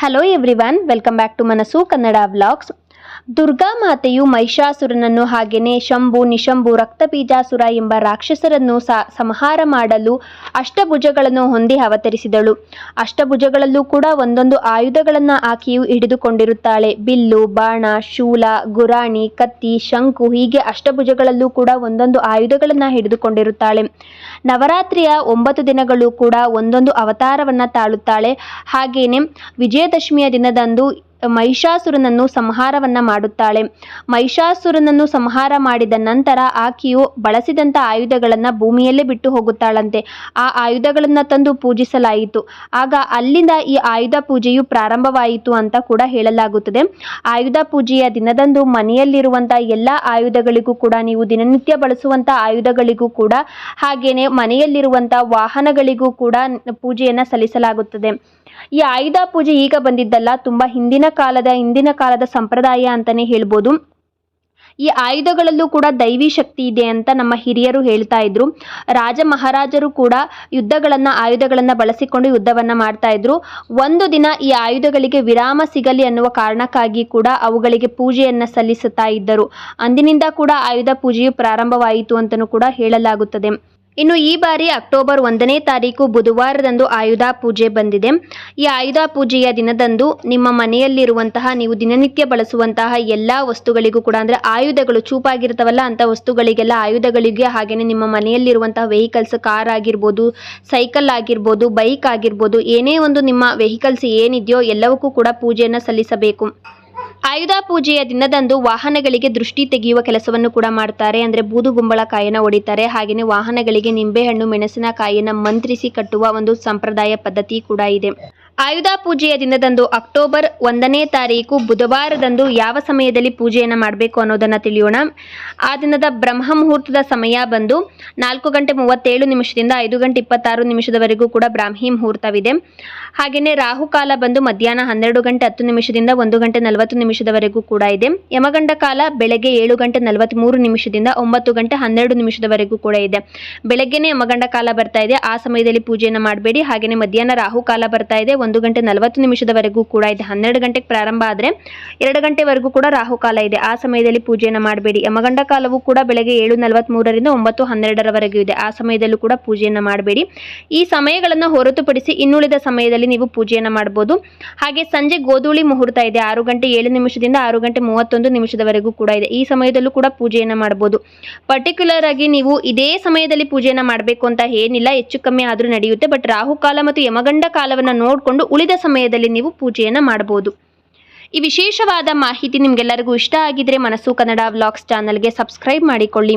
Hello everyone welcome back to Manassu Kannada vlogs Durga ಮಾತೆಯು ಮಹಿಷಾಸುರನನ್ನು ಹಾಗೆಯೇ ಶಂಭು, ನಿಶಂಭು, ರಕ್ತಬೀಜಾಸುರ ಎಂಬ ರಾಕ್ಷಸರನ್ನು ಸಂಹಾರ ಮಾಡಲು ಅಷ್ಟಭುಜಗಳನ್ನು ಹೊಂದಿ ಅವತರಿಸಿದಳು. ಅಷ್ಟಭುಜಗಳಲ್ಲೂ ಕೂಡ ಒಂದೊಂದು ಆಯುಧಗಳನ್ನು ಆಕೆಯು ಹಿಡಿದುಕೊಂಡಿರುತ್ತಾಳೆ. ಬಿಲ್ಲು, ಬಾಣ, ಶೂಲ, ಗುರಾಣಿ, ಕತ್ತಿ, ಶಂಕು ಹೀಗೆ ಅಷ್ಟಭುಜಗಳಲ್ಲೂ ಕೂಡ ಒಂದೊಂದು ಆಯುಧಗಳನ್ನು ಹಿಡಿದುಕೊಂಡಿರುತ್ತಾಳೆ. ನವರಾತ್ರಿಯ ಒಂಬತ್ತು ದಿನಗಳು ಕೂಡ ಒಂದೊಂದು ಅವತಾರವನ್ನು ತಾಳುತ್ತಾಳೆ. ಹಾಗೆಯೇ ವಿಜಯದಶಮಿಯ ದಿನದಂದು ಮಹಿಷಾಸುರನನ್ನು ಸಂಹಾರವನ್ನ ಮಾಡುತ್ತಾಳೆ. ಮಹಿಷಾಸುರನನ್ನು ಸಂಹಾರ ಮಾಡಿದ ನಂತರ ಆಕೆಯು ಬಳಸಿದಂಥ ಆಯುಧಗಳನ್ನು ಭೂಮಿಯಲ್ಲೇ ಬಿಟ್ಟು ಹೋಗುತ್ತಾಳಂತೆ. ಆ ಆಯುಧಗಳನ್ನು ತಂದು ಪೂಜಿಸಲಾಯಿತು. ಆಗ ಅಲ್ಲಿಂದ ಈ ಆಯುಧ ಪೂಜೆಯು ಪ್ರಾರಂಭವಾಯಿತು ಅಂತ ಕೂಡ ಹೇಳಲಾಗುತ್ತದೆ. ಆಯುಧ ಪೂಜೆಯ ದಿನದಂದು ಮನೆಯಲ್ಲಿರುವಂಥ ಎಲ್ಲ ಆಯುಧಗಳಿಗೂ ಕೂಡ ನೀವು ದಿನನಿತ್ಯ ಬಳಸುವಂಥ ಆಯುಧಗಳಿಗೂ ಕೂಡ ಹಾಗೇನೆ ಮನೆಯಲ್ಲಿರುವಂಥ ವಾಹನಗಳಿಗೂ ಕೂಡ ಪೂಜೆಯನ್ನು ಸಲ್ಲಿಸಲಾಗುತ್ತದೆ. ಈ ಆಯುಧ ಪೂಜೆ ಈಗ ಬಂದಿದ್ದಲ್ಲ, ತುಂಬ ಹಿಂದಿನ ಕಾಲದ ಹಿಂದಿನ ಕಾಲದ ಸಂಪ್ರದಾಯ ಅಂತಲೇ ಹೇಳ್ಬೋದು. ಈ ಆಯುಧಗಳಲ್ಲೂ ಕೂಡ ದೈವಿ ಶಕ್ತಿ ಇದೆ ಅಂತ ನಮ್ಮ ಹಿರಿಯರು ಹೇಳ್ತಾ ಇದ್ರು. ರಾಜ ಮಹಾರಾಜರು ಕೂಡ ಯುದ್ಧಗಳನ್ನ, ಆಯುಧಗಳನ್ನ ಬಳಸಿಕೊಂಡು ಯುದ್ಧವನ್ನ ಮಾಡ್ತಾ ಇದ್ರು. ಒಂದು ದಿನ ಈ ಆಯುಧಗಳಿಗೆ ವಿರಾಮ ಸಿಗಲಿ ಅನ್ನುವ ಕಾರಣಕ್ಕಾಗಿ ಕೂಡ ಅವುಗಳಿಗೆ ಪೂಜೆಯನ್ನು ಸಲ್ಲಿಸುತ್ತಾ ಇದ್ದರು. ಅಂದಿನಿಂದ ಕೂಡ ಆಯುಧ ಪೂಜೆಯು ಪ್ರಾರಂಭವಾಯಿತು ಅಂತಲೂ ಕೂಡ ಹೇಳಲಾಗುತ್ತದೆ. ಇನ್ನು ಈ ಬಾರಿ ಅಕ್ಟೋಬರ್ ಒಂದನೇ ತಾರೀಕು ಬುಧವಾರದಂದು ಆಯುಧ ಪೂಜೆ ಬಂದಿದೆ. ಈ ಆಯುಧ ಪೂಜೆಯ ದಿನದಂದು ನಿಮ್ಮ ಮನೆಯಲ್ಲಿರುವಂತಹ, ನೀವು ದಿನನಿತ್ಯ ಬಳಸುವಂತಹ ಎಲ್ಲ ವಸ್ತುಗಳಿಗೂ ಕೂಡ ಅಂದರೆ ಆಯುಧಗಳು ಚೂಪಾಗಿರ್ತವಲ್ಲ ಅಂಥ ವಸ್ತುಗಳಿಗೆಲ್ಲ ಆಯುಧಗಳಿಗೆ ಹಾಗೆಯೇ ನಿಮ್ಮ ಮನೆಯಲ್ಲಿರುವಂತಹ ವೆಹಿಕಲ್ಸ್ ಕಾರ್ ಆಗಿರ್ಬೋದು ಸೈಕಲ್ ಆಗಿರ್ಬೋದು ಬೈಕ್ ಆಗಿರ್ಬೋದು, ಏನೇ ಒಂದು ನಿಮ್ಮ ವೆಹಿಕಲ್ಸ್ ಏನಿದೆಯೋ ಎಲ್ಲವಕ್ಕೂ ಕೂಡ ಪೂಜೆಯನ್ನು ಸಲ್ಲಿಸಬೇಕು. ಆಯುಧ ಪೂಜೆಯ ದಿನದಂದು ವಾಹನಗಳಿಗೆ ದೃಷ್ಟಿ ತೆಗೆಯುವ ಕೆಲಸವನ್ನು ಕೂಡ ಮಾಡ್ತಾರೆ. ಅಂದ್ರೆ ಬೂದು ಗುಂಬಳಕಾಯಿನ ಹೊಡಿತಾರೆ ಹಾಗೆಯೇ ವಾಹನಗಳಿಗೆ ನಿಂಬೆಹಣ್ಣು ಮೆಣಸಿನಕಾಯಿಯನ್ನು ಮಂತ್ರಿಸಿ ಕಟ್ಟುವ ಒಂದು ಸಂಪ್ರದಾಯ ಪದ್ಧತಿ ಕೂಡ ಇದೆ. ಆಯುಧ ಪೂಜೆಯ ದಿನದಂದು ಅಕ್ಟೋಬರ್ ಒಂದನೇ ತಾರೀಕು ಬುಧವಾರದಂದು ಯಾವ ಸಮಯದಲ್ಲಿ ಪೂಜೆಯನ್ನು ಮಾಡಬೇಕು ಅನ್ನೋದನ್ನು ತಿಳಿಯೋಣ. ಆ ದಿನದ ಬ್ರಹ್ಮ ಮುಹೂರ್ತದ ಸಮಯ ಬಂದು ನಾಲ್ಕು ಗಂಟೆ ಮೂವತ್ತೇಳು ನಿಮಿಷದಿಂದ ಐದು ಗಂಟೆ ಇಪ್ಪತ್ತಾರು ನಿಮಿಷದವರೆಗೂ ಕೂಡ ಬ್ರಾಹ್ಮಿ ಮುಹೂರ್ತವಿದೆ. ಹಾಗೆಯೇ ರಾಹುಕಾಲ ಬಂದು ಮಧ್ಯಾಹ್ನ ಹನ್ನೆರಡು ಗಂಟೆ ಹತ್ತು ನಿಮಿಷದಿಂದ ಒಂದು ಗಂಟೆ ನಲವತ್ತು ನಿಮಿಷದವರೆಗೂ ಕೂಡ ಇದೆ. ಯಮಗಂಡ ಕಾಲ ಬೆಳಗ್ಗೆ ಏಳು ಗಂಟೆ ನಲವತ್ತ್ಮೂರು ನಿಮಿಷದಿಂದ ಒಂಬತ್ತು ಗಂಟೆ ಹನ್ನೆರಡು ನಿಮಿಷದವರೆಗೂ ಕೂಡ ಇದೆ. ಬೆಳಗ್ಗೆನೇ ಯಮಗಂಡ ಕಾಲ ಬರ್ತಾ ಇದೆ. ಆ ಸಮಯದಲ್ಲಿ ಪೂಜೆಯನ್ನು ಮಾಡಬೇಡಿ. ಹಾಗೆಯೇ ಮಧ್ಯಾಹ್ನ ರಾಹುಕಾಲ ಬರ್ತಾ ಇದೆ. ಒಂದು ಗಂಟೆ ನಲವತ್ತು ನಿಮಿಷದವರೆಗೂ ಕೂಡ ಇದೆ. ಹನ್ನೆರಡು ಗಂಟೆಗೆ ಪ್ರಾರಂಭ ಆದರೆ ಎರಡು ಗಂಟೆವರೆಗೂ ಕೂಡ ರಾಹುಕಾಲ ಇದೆ. ಆ ಸಮಯದಲ್ಲಿ ಪೂಜೆಯನ್ನು ಮಾಡಬೇಡಿ. ಯಮಗಂಡ ಕಾಲವು ಕೂಡ ಬೆಳಗ್ಗೆ ಏಳು ನಲವತ್ತ್ಮೂರರಿಂದ ಒಂಬತ್ತು ಹನ್ನೆರಡರವರೆಗೂ ಇದೆ. ಆ ಸಮಯದಲ್ಲೂ ಕೂಡ ಪೂಜೆಯನ್ನು ಮಾಡಬೇಡಿ. ಈ ಸಮಯಗಳನ್ನು ಹೊರತುಪಡಿಸಿ ಇನ್ನುಳಿದ ಸಮಯದಲ್ಲಿ ನೀವು ಪೂಜೆಯನ್ನು ಮಾಡಬಹುದು. ಹಾಗೆ ಸಂಜೆ ಗೋಧೂಳಿ ಮುಹೂರ್ತ ಇದೆ. ಆರು ಗಂಟೆ ಏಳು ನಿಮಿಷದಿಂದ ಆರು ಗಂಟೆ ಮೂವತ್ತೊಂದು ನಿಮಿಷದವರೆಗೂ ಕೂಡ ಇದೆ. ಈ ಸಮಯದಲ್ಲೂ ಕೂಡ ಪೂಜೆಯನ್ನು ಮಾಡಬಹುದು. ಪರ್ಟಿಕ್ಯುಲರ್ ಆಗಿ ನೀವು ಇದೇ ಸಮಯದಲ್ಲಿ ಪೂಜೆಯನ್ನು ಮಾಡಬೇಕು ಅಂತ ಏನಿಲ್ಲ. ಹೆಚ್ಚು ಕಮ್ಮಿ ಆದರೂ ನಡೆಯುತ್ತೆ. ಬಟ್ ರಾಹುಕಾಲ ಮತ್ತು ಯಮಗಂಡ ಕಾಲವನ್ನು ನೋಡಿಕೊಂಡು ಉಳಿದ ಸಮಯದಲ್ಲಿ ನೀವು ಪೂಜೆಯನ್ನು ಮಾಡಬಹುದು. ಈ ವಿಶೇಷವಾದ ಮಾಹಿತಿ ನಿಮಗೆಲ್ಲರಿಗೂ ಇಷ್ಟ ಆಗಿದ್ರೆ ಮನಸ್ಸು ಕನ್ನಡ ವ್ಲಾಗ್ಸ್ ಚಾನಲ್ಗೆ ಸಬ್ಸ್ಕ್ರೈಬ್ ಮಾಡಿಕೊಳ್ಳಿ.